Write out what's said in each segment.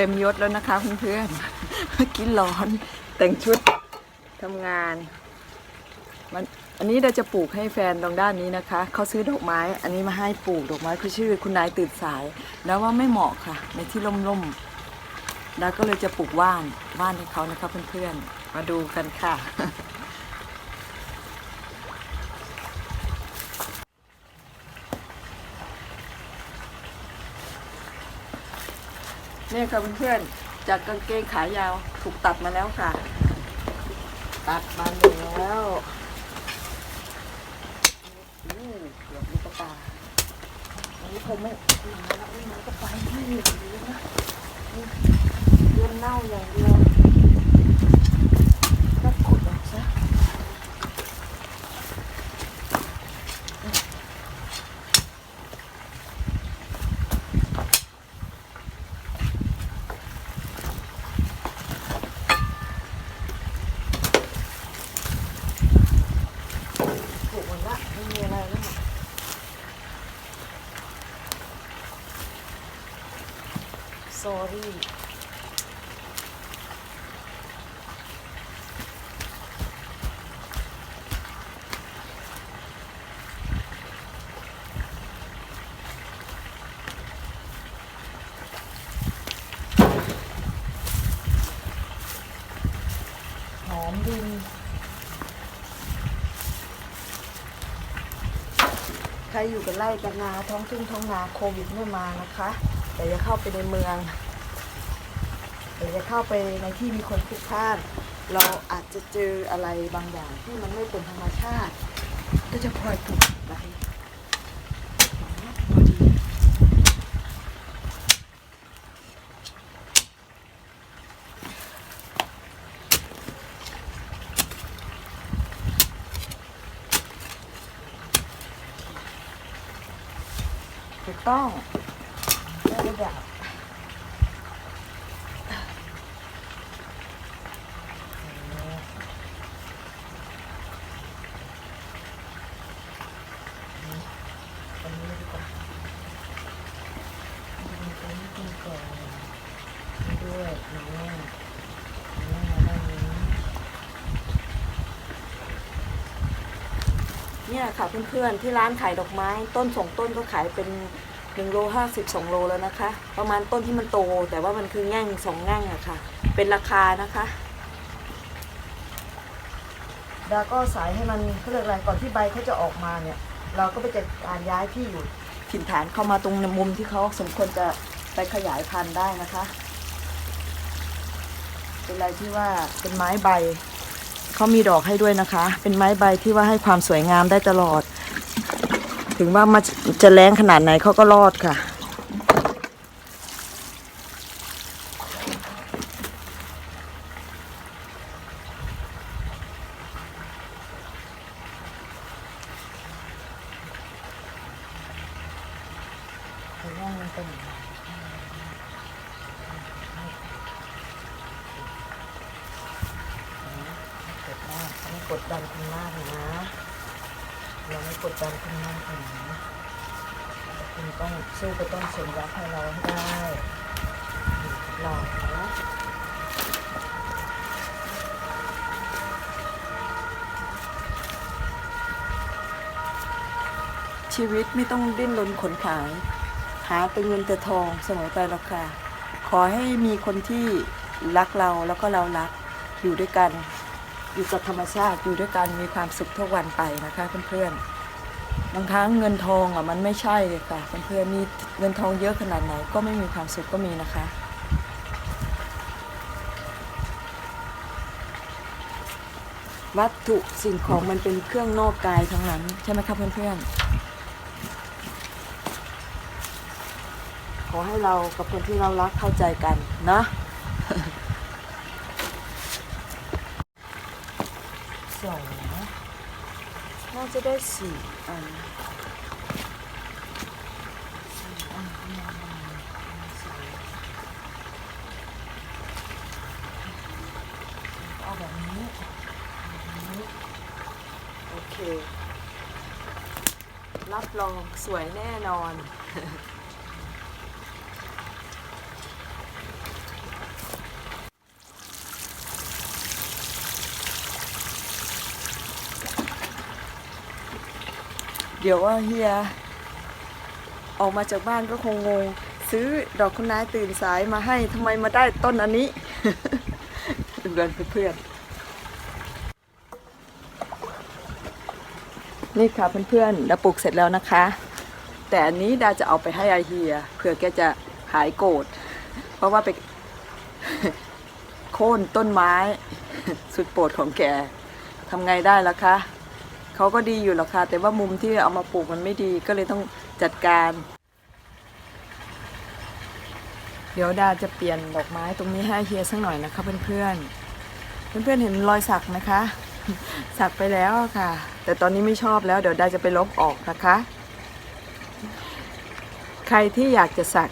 เต็มยศแล้วนะคะเพื่อนๆเมื่อกี้ร้อน แต่งชุดทำงานมันอันนี้เราจะปลูกให้แฟนตรงด้านนี้นะคะ เขาซื้อดอกไม้ อันนี้มาให้ปลูกดอกไม้เขาชื่อ คุณนายตื่นสาย แล้วว่าไม่เหมาะค่ะ ในที่ร่มๆแล้วก็เลยจะปลูกว่านว่านให้เขานะคะเพื่อนๆมาดูกันค่ะ นี่ค่ะเพื่อนๆ จากกางเกงขายาวถูกตัดมาแล้วค่ะ ตัดมาแล้วอืเกือบมีกระตาอันนี้คงไม่มาแล้วไม่มาก็ไปไม่เหลือเลยนะเรื่องเน่าอย่างเดียวก็ขุดออกซะขุดหมดละไม่มีอะไรแล้ว sorry หอมดินใครอยู่กันไร่กันนาท้องทุ่งท้องนาโควิดไม่มานะคะ แต่จะเข้าไปในเมืองเดี๋ยวจะเข้าไปในที่มีคนพลุกพล่านเราอาจจะเจออะไรบางอย่างที่มันไม่เป็นธรรมชาติ ก็จะพลอยถูกไปถูกต้อง ด้ระดับตรงนี้ดีกว่าดูตรงนี้ดีกว่านี่ด้วยเนี่ยค่ะเพื่อนๆที่ร้านขายดอกไม้ ต้นสองต้นก็ขายเป็น หนึ่งโลห้าสิบสองโลแล้วนะคะ ประมาณต้นที่มันโต แต่ว่ามันคือแง่งสองแง่งอะค่ะ เป็นราคานะคะดาก็สายให้มันเขาเรียกอะไรก่อนที่ใบเขาจะออกมาเนี่ย เราก็ไปจัดการย้ายที่อยู่ถิ่นฐานเข้ามาตรงมุมที่เขาสมควรจะไปขยายพันธุ์ได้นะคะ เป็นอะไรที่ว่าเป็นไม้ใบเขามีดอกให้ด้วยนะคะ เป็นไม้ใบที่ว่าให้ความสวยงามได้ตลอด ถึงว่ามันจะแรงขนาดไหนเขาก็รอดค่ะ กดมากไม่กดดันคุณมากนะ ไม่กดดันคุณมากนะคุณต้องสู้ไปต้องสมรักให้เราให้ได้อยู่กับเรานะชีวิตไม่ต้องดิ้นรนขนขาย หาเป็นเงินแต่ทองเสมอไปหรอกค่ะ ขอให้มีคนที่รักเราแล้วก็เรารักอยู่ด้วยกัน อยู่กับธรรมชาติอยู่ด้วยกันมีความสุขทุกวันไปนะคะเพื่อนๆ บางครั้งเงินทองอะมันไม่ใช่เลยค่ะเพื่อนๆมีเงินทองเยอะขนาดไหนก็ไม่มีความสุขก็มีนะคะ วัตถุสิ่งของมันเป็นเครื่องนอกกายทั้งนั้น ใช่ไหมคะเพื่อนๆ ขอให้เรากับคนที่เรารักเข้าใจกันนะ สองน่า จะได้สี่อันสี่อันเอาแบบนี้โอเค รับรองสวยแน่นอน ดี๋ยวว่าเฮียออกมาจากบ้านก็คงงง ซื้อดอกคุณนายตื่นสายมาให้ทำไมมาได้ต้นอันนี้เดูกันเพื่อนๆนี่ค่ะเพื่อนๆดาปลูกเสร็จแล้วนะคะ แต่อันนี้ดาจะเอาไปให้อาเฮียเผื่อแกจะหายโกรธเพราะว่าไปโค่นต้นไม้ สุดโปรดของแกทำไงได้ล่ะคะ เขาก็ดีอยู่หรอกค่ะ แต่ว่ามุมที่เอามาปลูกมันไม่ดีก็เลยต้องจัดการ เดี๋ยวดาจะเปลี่ยนดอกไม้ตรงนี้ให้เฮียสักหน่อยนะคะเพื่อนๆเพื่อนๆเห็นรอยสักไหมคะสักไปแล้วค่ะ แต่ตอนนี้ไม่ชอบแล้วเดี๋ยวดาจะไปลบออกนะคะ ใครที่อยากจะสัก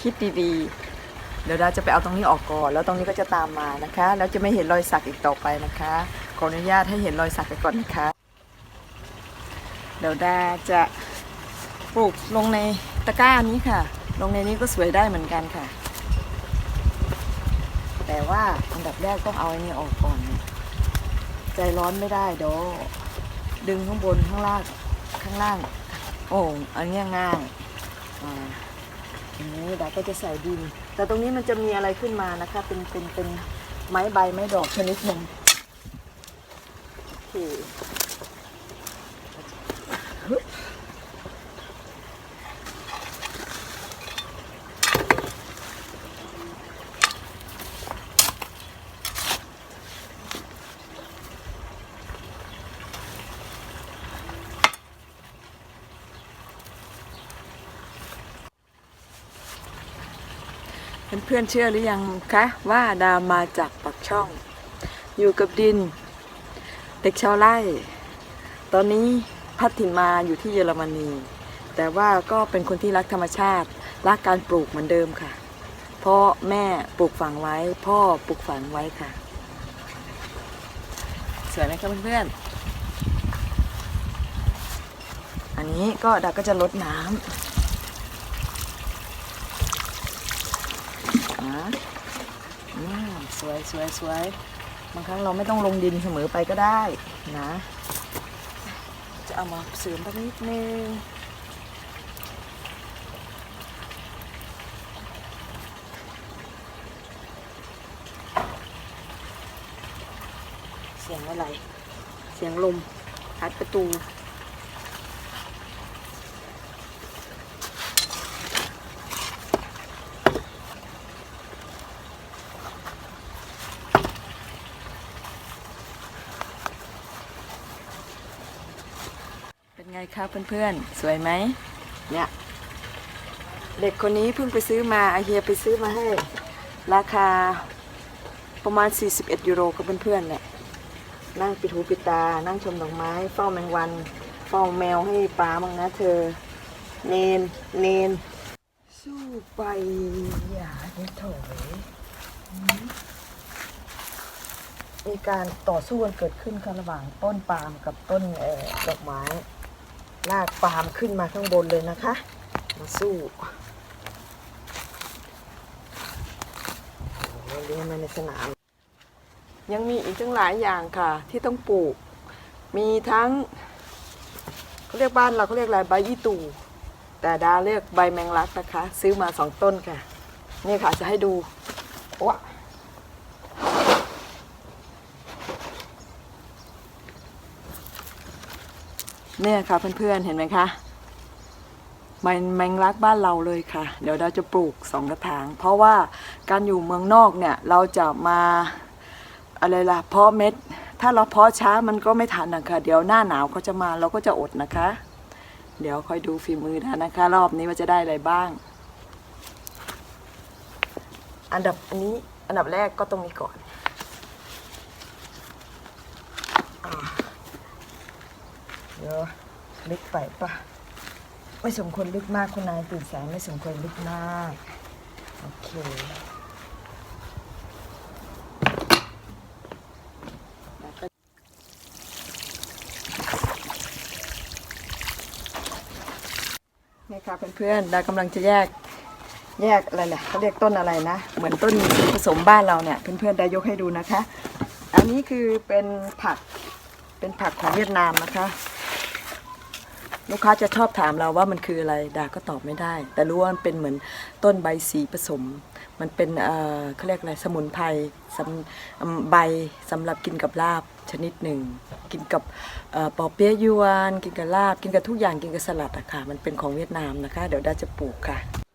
คิดดีๆ เดี๋ยวดาจะไปเอาตรงนี้ออกก่อน แล้วตรงนี้ก็จะตามมานะคะ แล้วจะไม่เห็นรอยสักอีกต่อไปนะคะ ขออนุญาตให้เห็นรอยสักไปก่อนนะคะ เดี๋ยวดาจะปลูกลงในตะกร้านี้ค่ะ ลงในนี้ก็สวยได้เหมือนกันค่ะ แต่ว่าอันดับแรกต้องเอาไอ้นี่ออกก่อน ใจร้อนไม่ได้เดี๋ยวดึงข้างบนข้างล่างข้างล่าง โอ่งอันนี้ง่ายอ่าอันนี้ดาก็จะใส่ดิน แต่ตรงนี้มันจะมีอะไรขึ้นมานะคะ เป็นเป็นเป็นไม้ใบไม้ดอกชนิดหนึ่งโอเค เพื่อนๆเชื่อหรือยังคะว่าดามาจากปักช่อง อยู่กับดิน เด็กชาวไร่ ตอนนี้พัดถิ่นมาอยู่ที่เยอรมนี แต่ว่าก็เป็นคนที่รักธรรมชาติ รักการปลูกเหมือนเดิมค่ะเพราะแม่ปลูกฝังไว้ พ่อปลูกฝังไว้ค่ะ สวยไหมคะเพื่อนๆอันนี้ก็ดาก็จะลดน้ำ นะอืม สวยสวยสวยบางครั้งเราไม่ต้องลงดินเสมอไปก็ได้นะ จะเอามาเสริมสักนิดนึงเสียงอะไร เสียงลมพัดประตู เป็นไงคะเพื่อนๆ สวยไหมเนี่ยเด็กคนนี้เพิ่งไปซื้อมาอาเฮียไปซื้อมาให้ ราคาประมาณ 41 ยูโรกับเพื่อนๆเนี่ยนั่งปิดหูปิดตา นั่งชมดอกไม้ เฝ้าแมงวัน เฝ้าแมวให้ป้าบ้างนะเธอ เนน เนน สู้ไปอย่าได้ถอยมีการต่อสู้กันเกิดขึ้นค่ะระหว่างต้นปาล์มกับต้นดอกไม้ ลากปาล์มขึ้นมาข้างบนเลยนะคะ มาสู้เลี้ยงมาในสนาม ยังมีอีกตั้งหลายอย่างค่ะ ที่ต้องปลูก มีทั้งเขาเรียกบ้านเราเขาเรียกอะไรใบยี่ตู แต่ดาเรียกใบแมงลักนะคะ ซื้อมาสองต้นค่ะ นี่ค่ะจะให้ดูว้า เนี่ยค่ะเพื่อนๆเห็นไหมคะมันแมงลักบ้านเราเลยค่ะ เดี๋ยวเราจะปลูกสองกระถาง เพราะว่าการอยู่เมืองนอกเนี่ยเราจะมาอะไรล่ะเพาะเม็ด ถ้าเราเพาะช้ามันก็ไม่ทันนะคะเดี๋ยวหน้าหนาวเขาจะมาเราก็จะอดนะคะ เดี๋ยวคอยดูฝีมือนะนะคะ รอบนี้ว่าจะได้อะไรบ้าง อันดับอันนี้อันดับแรกก็ตรงนี้ก่อนอ่า เดี๋ยวลึกไปปะไม่สมควรลึกมากคุณนายตื่นสายไม่สมควรลึกมาก โอเคนี่ค่ะเพื่อนๆดากำลังจะแยกแยกอะไรเนี่ยเขาเรียกต้นอะไรนะ เหมือนต้นผสมบ้านเราเนี่ยเพื่อนๆได้ยกให้ดูนะคะ อันนี้คือเป็นผักเป็นผักของเวียดนามนะคะ ลูกค้าจะชอบถามเราว่ามันคืออะไรดาก็ตอบไม่ได้ แต่รู้ว่ามันเป็นเหมือนต้นใบสีผสม มันเป็นเอ่อเขาเรียกอะไรสมุนไพรสำอืมใบสำหรับกินกับลาบชนิดหนึ่ง กินกับเอ่อปอเปี๊ยะยวน กินกับลาบ กินกับทุกอย่างกินกับสลัดอะค่ะ มันเป็นของเวียดนามนะคะ เดี๋ยวดาจะปลูกค่ะ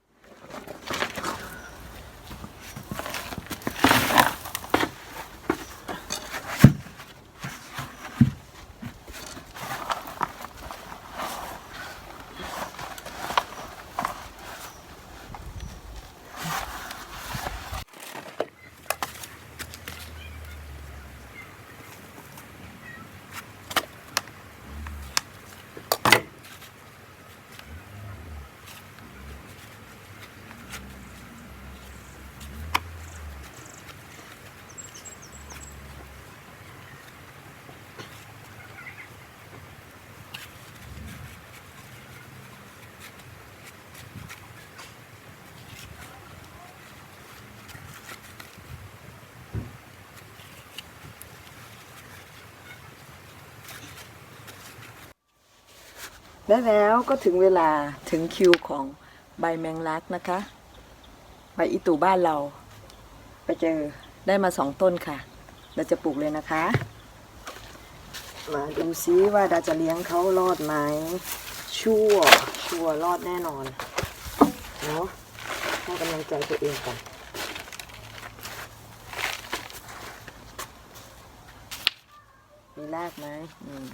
และแล้วก็ถึงเวลาถึงคิวของใบแมงลักนะคะ ใบอีตูบ้านเรา ไปเจอได้มาสองต้นค่ะ เราจะปลูกเลยนะคะ มาดูซิว่าดาจะเลี้ยงเขารอดไหมชั่วชัวรอดแน่นอนเนาะให้กำลังใจตัวเองกันมีรากไหมอืม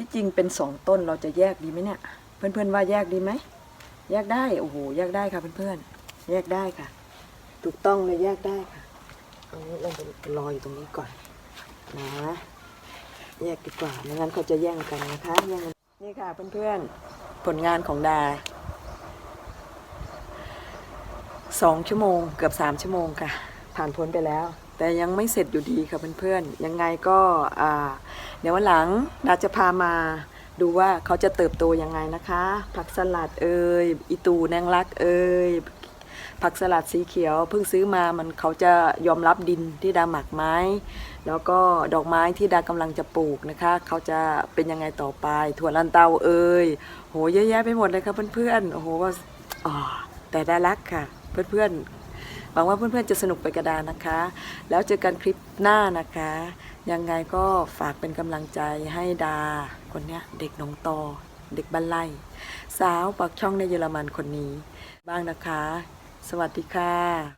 ที่จริงเป็นสองต้นเราจะแยกดีไหมเนี่ย เพื่อนๆว่าแยกดีไหมแยกได้โอ้โหแยกได้ค่ะเพื่อนๆแยกได้ค่ะ ถูกต้องเลยแยกได้ค่ะอันนี้เราจะรออยู่ตรงนี้ก่อนนะแยกดีกว่าไม่งั้นเขาจะแย่งกันนะคะแย่งนี่ค่ะเพื่อนๆผลงานของดาสองชั่วโมงเกือบสามชั่วโมงค่ะ ผ่านพ้นไปแล้ว แต่ยังไม่เสร็จอยู่ดีค่ะเพื่อนๆยังไงก็อ่า เดี๋ยววันหลังดาจะพามาดูว่าเขาจะเติบโตยังไงนะคะ ผักสลัดเอ่ยอีตูแนงรักเอ่ยผักสลัดสีเขียวเพิ่งซื้อมามันเขาจะยอมรับดินที่ดาหมักไม้ แล้วก็ดอกไม้ที่ดากำลังจะปลูกนะคะ เขาจะเป็นยังไงต่อไป ถั่วลันเตาเอ่ยโหเยอะแยะไปหมดเลยค่ะเพื่อนๆโอ้โหว่าแต่ดารักค่ะ เพื่อนๆ วังว่าเพื่อนๆจะสนุกไปกระดานนะคะ แล้วเจอกันคลิปหน้านะคะ ยังไงก็ฝากเป็นกำลังใจให้ดา คนเนี้ยเด็กหนองตอ เด็กบ้านไร่สาวปากช่องในเยอรมันคนนี้ บ้างนะคะ สวัสดีค่ะ